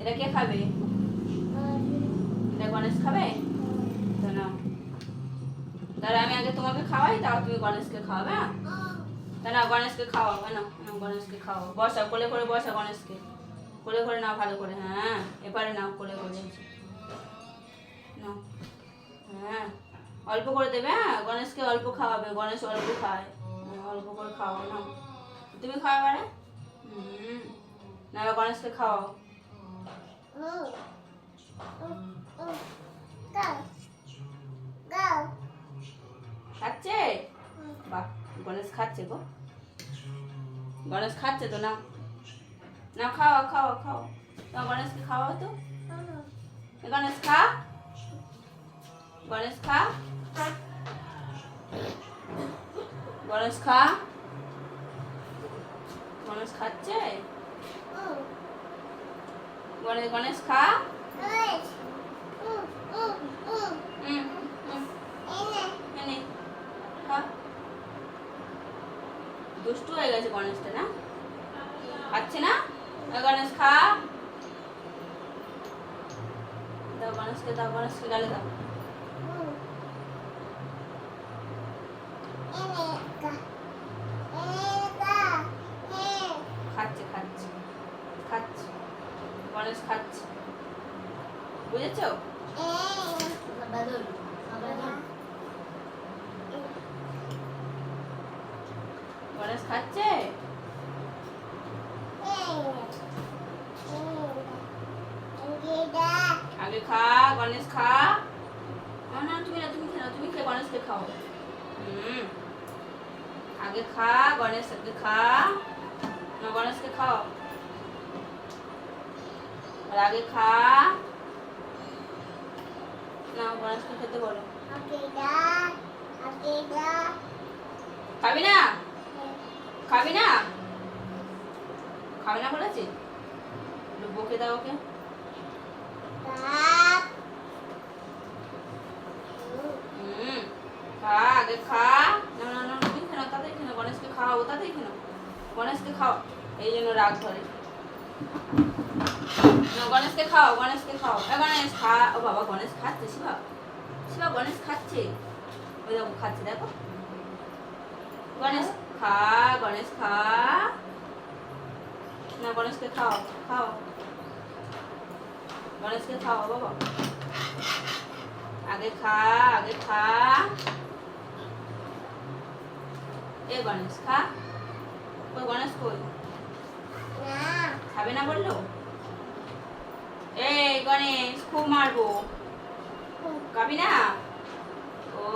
এটা কে খাবে? এটা গণেশ খাবে? তাহলে আমি আগে তোমাকে খাওয়াই তাও তুমি গণেশকে খাওয়াবে হ্যাঁ? না গণেশকে খাওয়াও না না গণেশকে খাওয়াও। বসা কোলে করে বসা গণেশকে। কোলে করে নাও ভালো করে হ্যাঁ এবারে নাও কোলে করে। নাও হ্যাঁ অল্প করে দেবে হ্যাঁ গণেশকে অল্প খাওয়াবে গণেশ অল্প খায়। হ্যাঁ, অল্প করে খাওয়াও না তুমি খাওয়া এবারে হুম না গণেশকে খাওয়াও। খাচ্ছে? বাহ, গণেশ খাচ্ছে গো। গণেশ খাচ্ছে তো, না। না খাওয়া খাওয়া খাও। না গণেশকে খাওয়াও তো? গণেশ খা। গণেশ খা। গণেশ খা। গণেশ খাচ্ছে? গণেশ গণেশ খা। দুষ্টু হয়ে গেছে গণেশটা, না? খাচ্ছে না? গণেশ খা। দাও গণেশকে দাও গণেশকে গালে দাও খাচ্ছে খাচ্ছে খাচ্ছে গণেশ খাচ্ছে। বুঝেছ? গণেশ খাচ্ছে? আগে খা, গণেশ খা। না তুমি না, তুমি খেয়ে তুমি খেয়ে গণেশকে খাও। হুম। গণেশ আগে খা না, গণেশকে খাও। আর আগে খা। না গণেশকে খেতে বলো। খাবি না? খাবি না? খাবি না বলেছি? বকে দাও ওকে। খা, আগে খা। না না না খেলো তাতেই খেলো গণেশকে খাওয়াবো তাতেই খেলো গণেশকে খাও এই জন্য রাগ ধরে। গণেশকে খাও গণেশকে খাও গণেশ খা ও বাবা গণেশ খাচ্ছে শিবা শিবা গণেশ খাচ্ছে ওই দেখো খাচ্ছে দেখো গণেশ খা গণেশ খা না গণেশকে খাও খাও গণেশকে খাও বাবা আগে খা আগে খা এ গণেশ খা কই গণেশ কই খাবে না বলল গণেশ খুব মারবো। খাবি না? ও।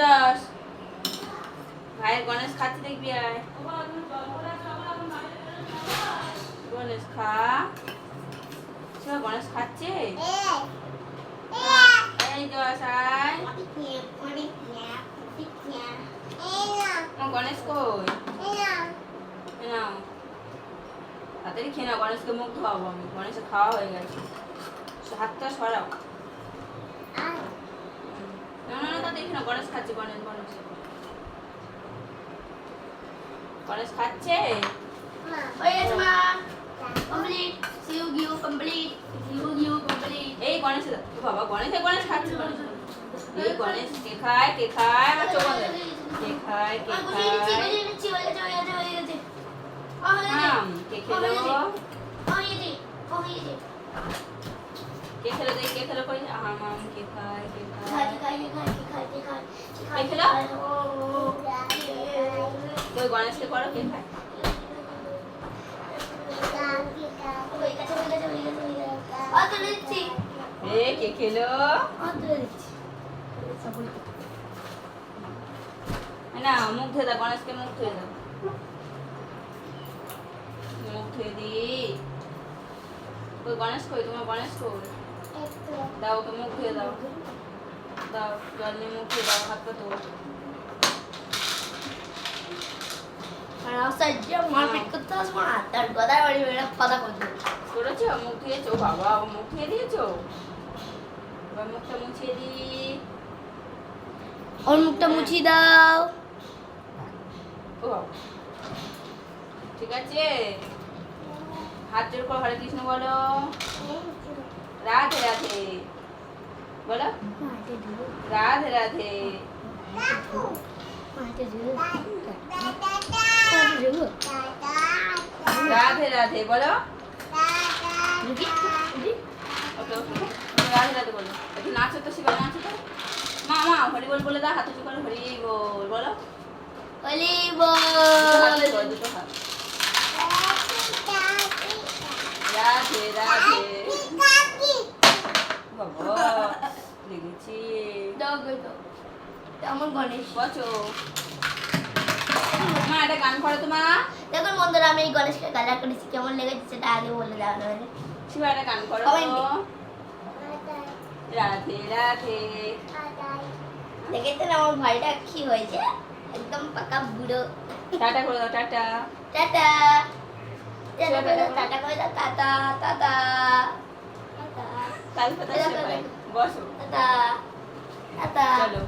যশ। ভাইয়ের গণেশ খাচ্ছে দেখবি আয়। গণেশ খা। সে গণেশ খাচ্ছে? এই আয় গণেশ কই? নাও তাড়াতাড়ি খেয়ে নাও, গণেশকে মুখ ধোয়াবো আমি। গণেশের খাওয়া হয়ে গেছে। হাতটা সরাও। না না না, তা দেখি না, গণেশ খাচ্ছে, গণেশ গণেশ। গণেশ খাচ্ছে? এই বাবা গণেশ গণেশ খাচ্ছে গণেশ এই গণেশ কে খায় কে খায় আমার চোখ কে খায় কে খায়। আম কে খেলো? কে খেলো কে খেলো কই? আম আম কে খায় কে খায়? কই গণেশকে করো কে খায়? এ কে খেলো? না মুখ ধুয়ে দাও গণেশকে মুখ ধুয়ে দাও। মুখ ধুয়ে দি কই গণেশ কই? তোমার গণেশ কই? দাও ওকে মুখ ধুয়ে দাও। দাও জল নিয়ে মুখ ধুয়ে দাও হাত পা ধোও আর আউটসাইড যে মারপিট করতে আসব না তার গদার বাড়ি বেড়ে কথা করতে করেছ? মুখ ধুয়েছো? বাবা মুখ ধুয়ে দিয়েছ? এবার মুখটা মুছিয়ে দি। ওর মুখটা মুছিয়ে দাও ও ঠিক আছে? হাত জোর করে হরে কৃষ্ণ বলো। রাধে রাধে। বলো। রাধে রাধে। রাধে রাধে। বলো। ওকে ওকে। রাধে রাধে বলো একটু করে এটা গণেশ বচো মা একটা গান করো তো মা দেখুন আমি এই গণেশকে কালার করেছি কেমন লেগেছে সেটা আগে বলে দেওয়া হবে শিবা গান করো। রাধে রাধে। দেখেছেন আমার ভাইটা কি হয়েছে? একদম পাকা বুড়ো। টাটা করে দাও টাটা। টাটা। টাটা করে দাও, টাটা টাটা টাটা। বসো। টাটা। টাটা। চলো।